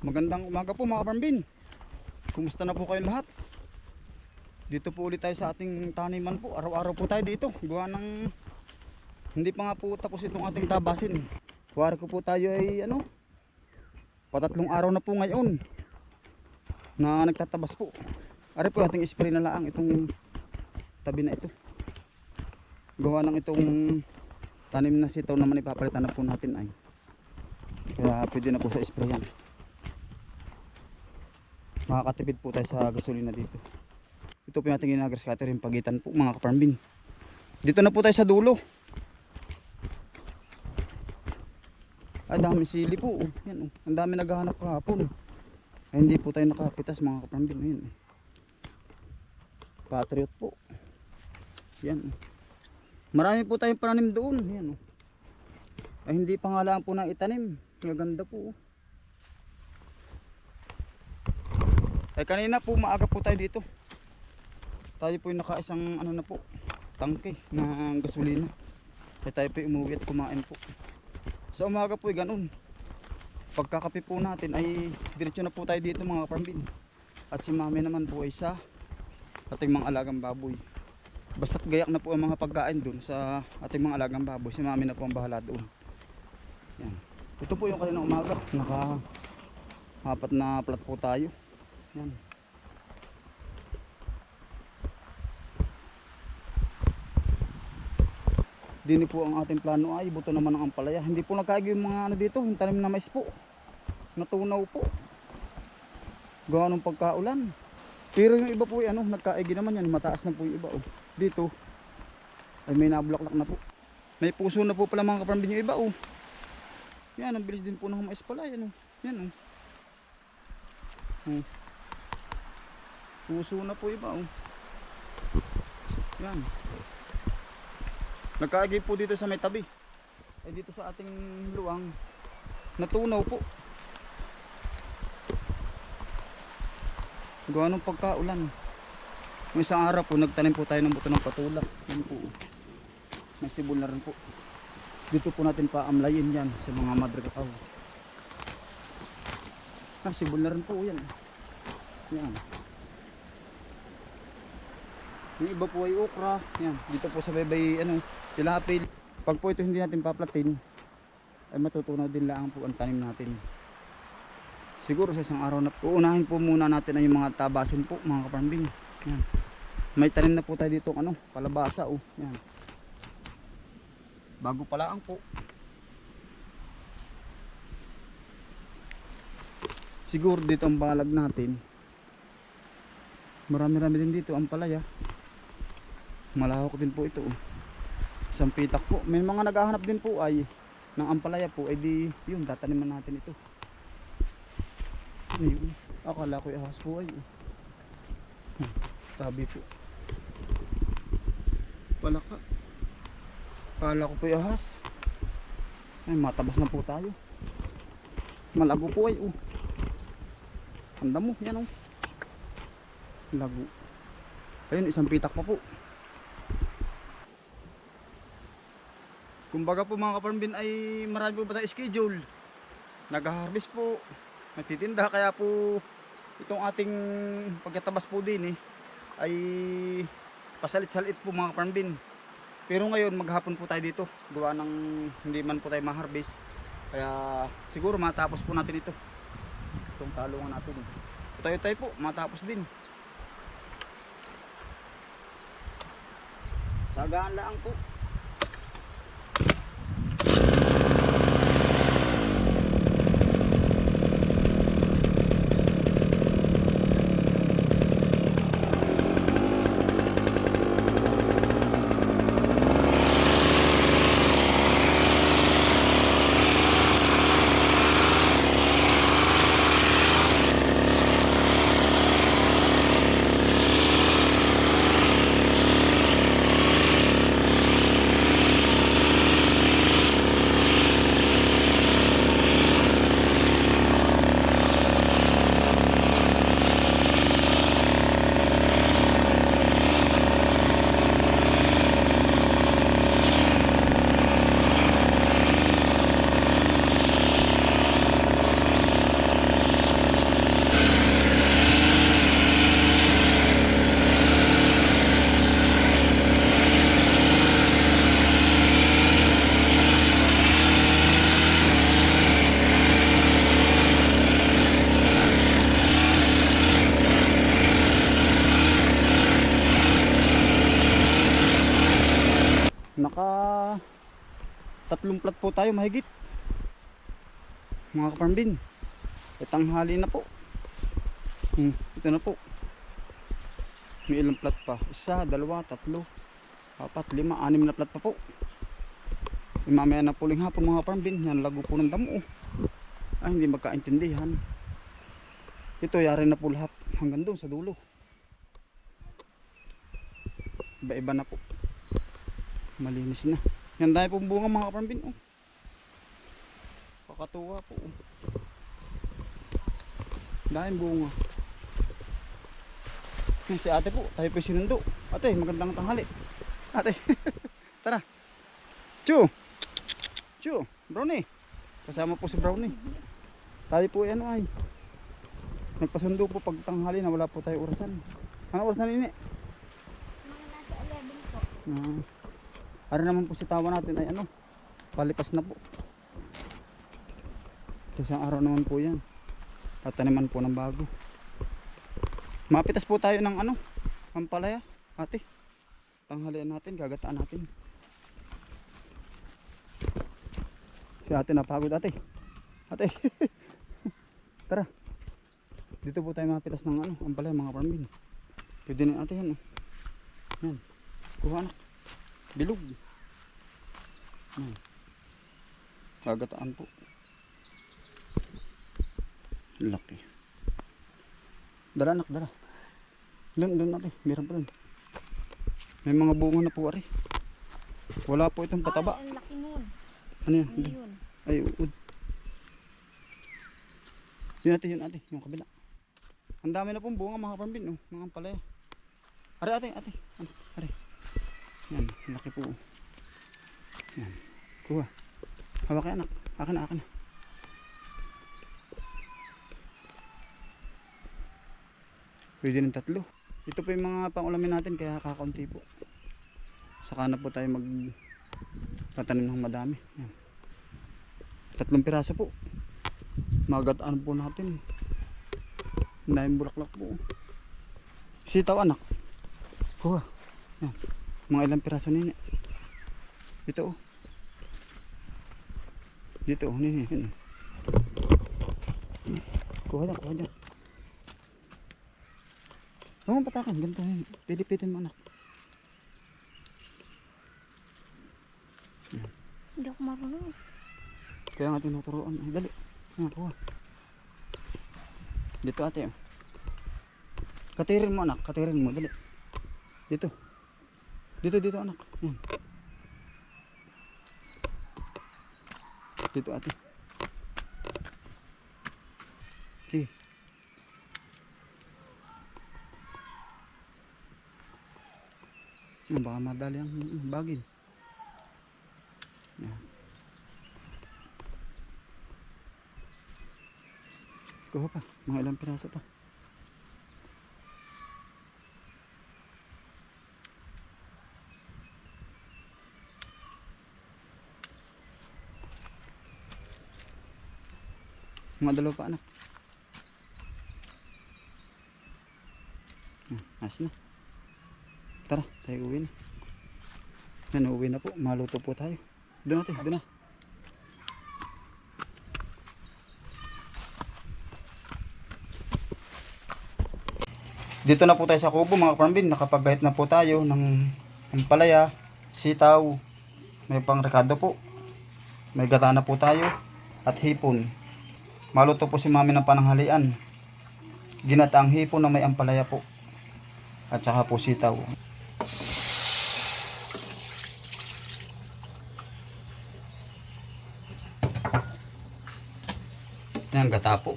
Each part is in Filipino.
Magandang umaga po mga kaparambin. Kumusta na po kayo lahat? Dito po ulit tayo sa ating taniman po. Araw-araw po tayo dito. Gawa ng hindi pa nga po tapos itong ating tabasin. Kuwari ko po tayo ay ano, patatlong araw na po ngayon na nagtatabas po. Ari po ating spray na laang itong tabi na ito. Gawa ng itong tanim na sitaw naman ipapalitan na po natin ay. Kaya pwede na po sa spray yan makakatipid po tayo sa gasolina dito ito po yung ating ginagas cutter yung pagitan po mga kaparmbin dito na po tayo sa dulo ay dami sili po oh. yan oh. ang dami naghahanap kahapon ay hindi po tayo nakapitas mga kaparmbin ayun oh. patriot po yan oh. Marami po tayong pananim doon yan oh. ay hindi pa nga lang po na itanim maganda po oh. Eh kanina po maaga po tayo dito. Tayo po yung nakaisang ano na po, tangke ng gasolina. Eh tayo po umuwi at kumain po. Sa umaga po ay ganun. Pagkakape po natin ay diretso na po tayo dito mga kapambin. At si mami naman po ay sa ating mga alagang baboy. Basta't gayak na po ang mga pagkain doon sa ating mga alagang baboy. Si mami na po ang bahala doon. Yan. Ito po yung kanina umaga. Naka apat na plat po tayo. Yan. Dini po ang ating plano ay buto naman ng ampalaya. Hindi po nagkaagi yung mga ano dito, yung tanim na mais po. Natunaw po. Gawa ng pagkaulan. Pero yung iba po ay ano, nagkaigi naman yan. Mataas na po yung iba. Oh. Dito, ay may nabulaklak na po. May puso na po pala mga kaparambin yung iba. Oh. Yan, ang bilis din po ng mais pala. Yan, oh. yan oh. Oh. Puso na po iba oh. Yan. Nagkaagi po dito sa may tabi. Ay dito sa ating luwang natunaw po. Gawa ng pagkaulan. May isang araw po nagtanim po tayo ng buto ng patulak. Yan po. May sibol rin po. Dito po natin paamlayin yan sa mga madre kakao. Ah, sibol rin po yan. Yan. Yung iba po ay okra. Yan. Dito po sa baybay, ano, tilapil. Pag po ito hindi natin paplatin, ay matutunaw din lang po ang tanim natin. Siguro sa isang araw na po. Unahin po muna natin ay yung mga tabasin po, mga kaparambing. Yan. May tanim na po tayo dito, ano, kalabasa, oh. Yan. Bago pala ang po. Siguro dito ang balag natin. Marami-rami din dito ang palaya. Malawak din po ito. oh. Isang pitak po. May mga naghahanap din po ay ng ampalaya po. Ay di yun, tataniman natin ito. Ayun. Akala ko ahas po ay. oh. Hmm, Sabi po. Wala ka. Akala ko po ay ahas. Ay, matabas na po tayo. Malabo po ay. Oh. Handa mo, yan oh. Lago. Ayun, isang pitak pa po. Kumbaga po mga kaparambin ay marami po ba tayo schedule. Nag-harvest po. Nagtitinda kaya po itong ating pagkatabas po din eh ay pasalit-salit po mga kaparambin. Pero ngayon maghapon po tayo dito. Gawa ng hindi man po tayo ma-harvest. Kaya siguro matapos po natin ito. Itong talungan natin. Tayo-tayo po, matapos din. Sagaan lang po. Tatlong plat po tayo mahigit. Mga kaparmbin. Itanghali na po. Hmm, ito na po. May ilang plat pa. Isa, dalawa, tatlo, apat, lima, anim na plat pa po. Yung mamaya na puling hapon mga kaparmbin. Yan lago po ng damo. Ay, hindi magkaintindihan. Ito, yari na po lahat. Hanggang doon sa dulo. Iba-iba na po. Malinis na. Yan dahil pong bunga mga kaparambin. Oh. Kakatuwa po. Oh. Dahil bunga. Yan si ate po. Tayo po sinundo. Ate, magandang tanghali. Ate. Tara. Chu. Chu. Brownie. Kasama po si Brownie. Tayo po ano ay. Nagpasundo po pag tanghali na wala po tayo orasan. Ano orasan ini? Mga nasa 11 po. Ah. Ano naman po si tawa natin ay ano? Palipas na po. Sa isang araw naman po yan. Tataniman po ng bago. Mapitas po tayo ng ano? Pampalaya. Ate. Tanghalian natin. Gagataan natin. Si ate napagod ate. Ate. Tara. Dito po tayo mapitas ng ano? Pampalaya mga parmin. Pwede na ate yan. Oh. Yan. Kuha anak. Bilog. Hmm. Gagataan po. Laki. Dala anak, dala. Doon, doon natin. Meron pa doon. May mga bunga na po ari. Wala po itong pataba. Ay, ang laki nun. Ano yan? Ano yun? Ay, uod. Yun natin, yun ate. Yung kabila. Ang dami na pong bunga mga pambin. Oh. Mga palaya. Are ate, ate. Ano? Are. Yan, laki po. Yan. Kuha. Hawak anak. Akin na, akin na. Pwede ng tatlo. Ito po yung mga pangulamin natin kaya kakaunti po. Saka na po tayo mag tatanim ng madami. Yan. Tatlong piraso po. Magataan po natin. Naim bulaklak po. Sitaw anak. Kuha. Yan. Mga ilang piraso nini. Dito oh. Dito. Nini. Yan. Kuha dyan. Kuha dyan. Huwag mong patakan. Ganito yun. Pilipitin mo anak. Hindi ako marunong. Kaya nga tinuturoan. Ay, dali. Yan, kuha. Dito ate. oh. Katirin mo anak. Katirin mo. Dali. Dito. Dito, dito anak. Yan. Dito ate. Sige. Yan, baka madali ang bagin. Yan. Kuha pa. Mga ilang piraso pa. Mga dalawa pa anak. Ah, ayos na. Tara, tayo uwi na. Yan, uwi na po. Maluto po tayo. Doon natin, doon na. Dito na po tayo sa kubo mga kaparambin. Nakapagahit na po tayo ng, ng palaya, sitaw, may pang rekado po. May gata na po tayo at hipon. Maluto po si mami ng pananghalian. Ginataang hipon na may ampalaya po. At saka po sitaw. Yan, gata po.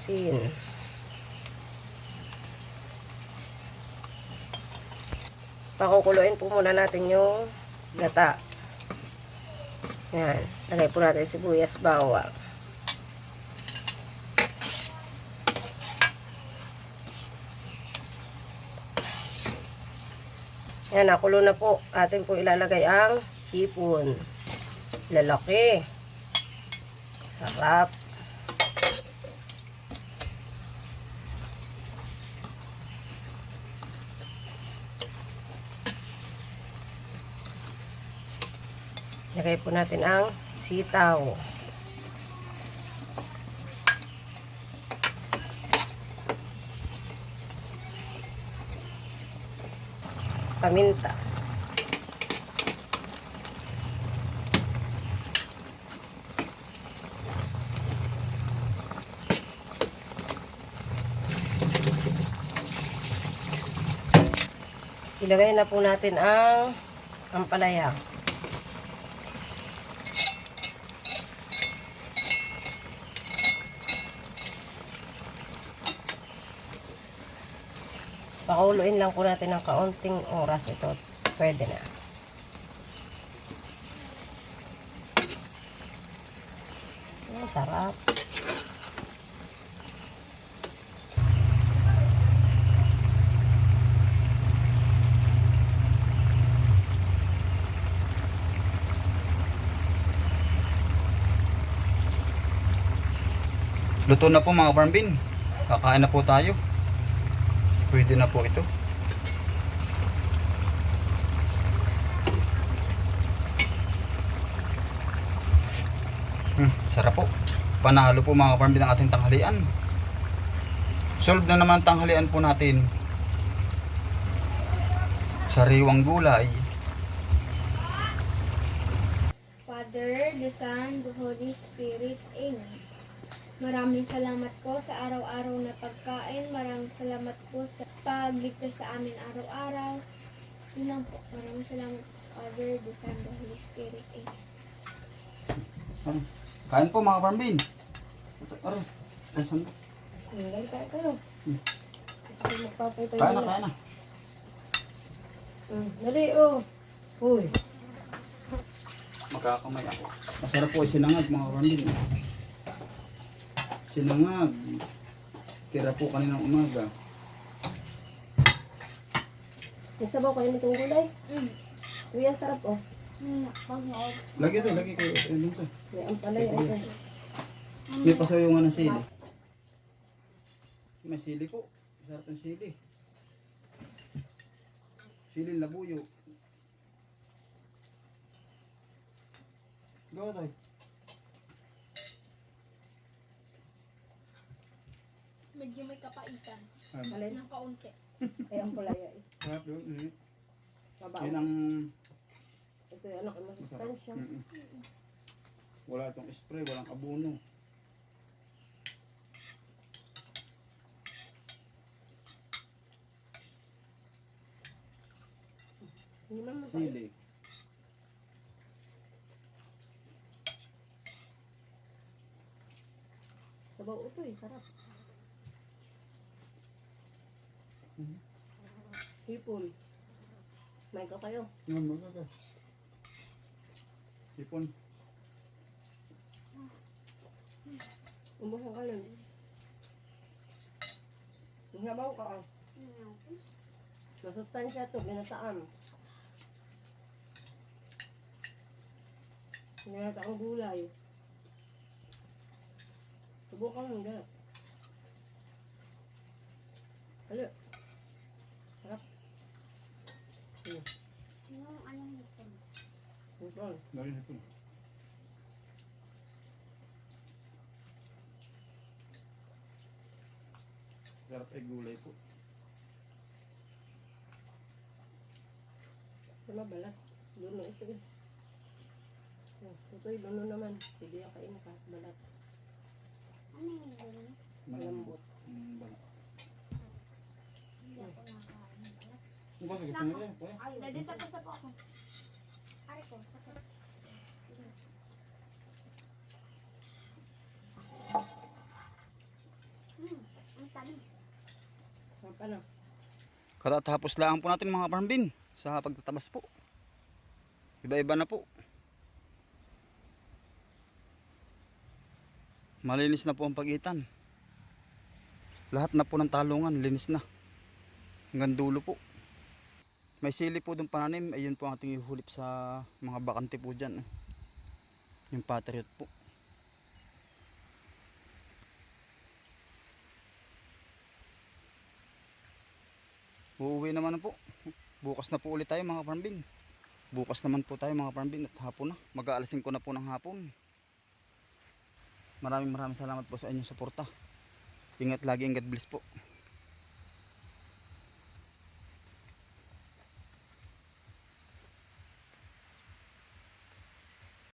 asin. Pakukuluin po muna natin yung gata. Yan. Lagay po natin sibuyas bawang. Yan, nakulo na po. Atin po ilalagay ang hipon. Lalaki. Sarap. Lagay po natin ang sitaw. Paminta. Ilagay na po natin ang ampalaya. Pakuluin lang po natin ng kaunting oras ito. Pwede na. Ang sarap. Luto na po mga farm. Kakain na po tayo. Pwede na po ito. Hmm, sarap po. Panalo po mga farm ang ating tanghalian. Solve na naman tanghalian po natin. Sariwang gulay. Father, the Son, the Holy Spirit. Amen. Maraming salamat po sa araw-araw na pagkain. Maraming salamat po sa pagligtas sa amin araw-araw. Yun lang po. Maraming salamat, Father, the Son, the Holy Spirit. Amen. Ano? Kain po mga farm bin. Aray, ay, saan po? Ilagay tayo kayo. Hmm. Kain na, kain na. Mm, dali oh. Uy. Magkakamay ako. Masarap po ay sinangag mga farming. Sinangag. Tira po kaninang umaga. Yung sabaw kayo nitong gulay. Mm. Kuya, sarap oh. Mm. Lagi ito, lagi kayo. Eh, dun sa. May ampalay. Kuya. ito. May pasayungan ng sili. May sili po. Sarap ng sili. Sili labuyo. Gawa tayo. Medyo may kapaitan. Alin? Ng kaunti. Ay, ampalaya eh. Sarap yun. mm. Sabaw. Yun ang... Ito yung anak, yung masarap. masustansya. Mm-mm. Wala itong spray, walang abono. Hindi man. Sili. Sabaw ito eh, sarap. Hipon. May ka kayo. Yan, maganda. Ipon. Umuha ka lang. Sabaw ka ah. Masustansya to, ginataan. Ginataang gulay. Subukan mo, ganap. Halo. Sarap. Hmm. Yung anong ito? Ipon. Dali na ito. Sarap ay gulay po. Sama balat. Duno ito eh. Oh, ito yung duno naman. Hindi yung kain ka. Balat. Ano yung gano'n? Malambot. Mm, bala. Hindi ako nakakain. Ano ba? Sige. Ay, dadi tapos na po ako. Ari ko, sakit. Hmm, ano? Katatapos lang po natin mga parmbin sa pagtatabas po. Iba-iba na po. Malinis na po ang pagitan. Lahat na po ng talungan, linis na. Hanggang dulo po. May sili po doon pananim. Ayun po ang ating ihulip sa mga bakante po dyan. oh. Yung patriot po. Uuwi naman na po. Bukas na po ulit tayo mga farmbin. bukas naman po tayo mga farm bin at hapon na. Mag-aalasin ko na po ng hapon. Maraming maraming salamat po sa inyong suporta. Ingat lagi and God bless po.